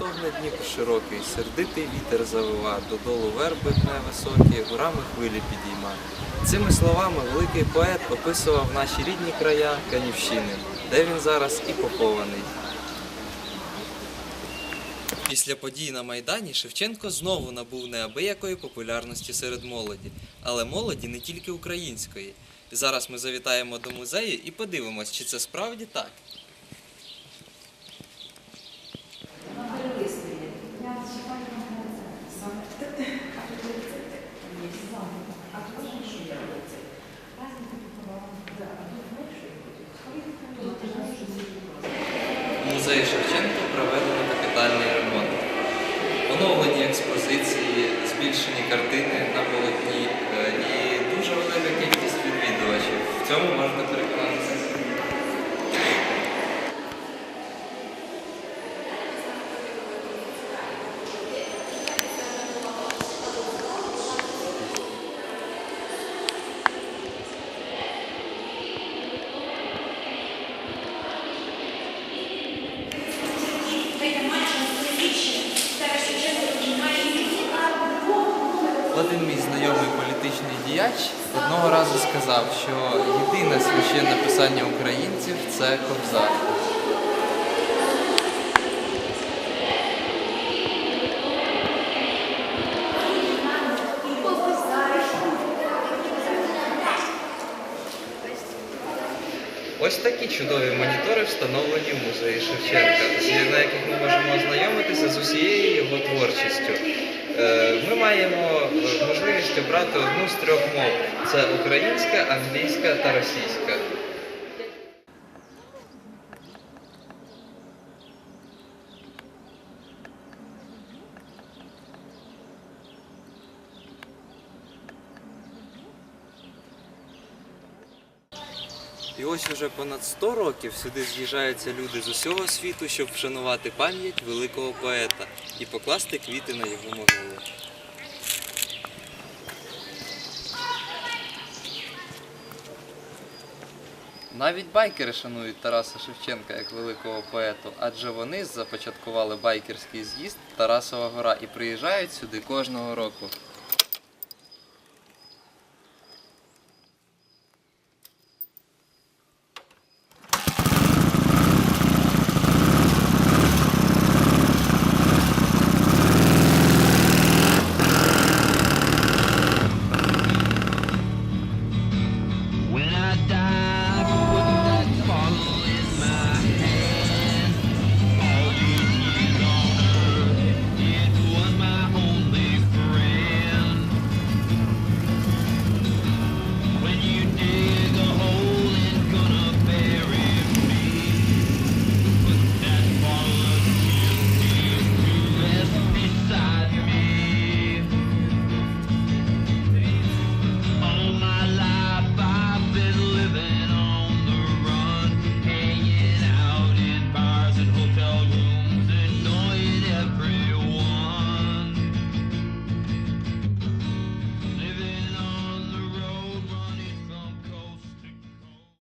на Дніпр широкий, сердитий вітер завива, додолу верби пне високі, горами хвилі підійма. Цими словами великий поет описував наші рідні края Канівщини, де він зараз і похований. Після подій на Майдані Шевченко знову набув неабиякої популярності серед молоді, але молоді не тільки української. Зараз ми завітаємо до музею і подивимось, чи це справді так. Музеї Шевченка проведено капітальний ремонт. Оновлені експозиції, збільшені картини на полотні е, і дуже велика кількість відвідувачів. В цьому можна Один мій знайомий політичний діяч одного разу сказав, що єдине священне писання українців це кобзар. Ось такі чудові монітори встановлені в музеї Шевченка, на яких ми можемо ознайомитися з усією його творчістю. Е, Ми маємо е, можливість обрати одну з трьох мов: це українська, англійська та російська. І ось уже понад 100 років сюди з'їжджаються люди з усього світу, щоб вшанувати пам'ять великого поета і покласти квіти на його могилу. Навіть байкери шанують Тараса Шевченка як великого поету, адже вони започаткували байкерський з'їзд Тарасова гора і приїжджають сюди кожного року.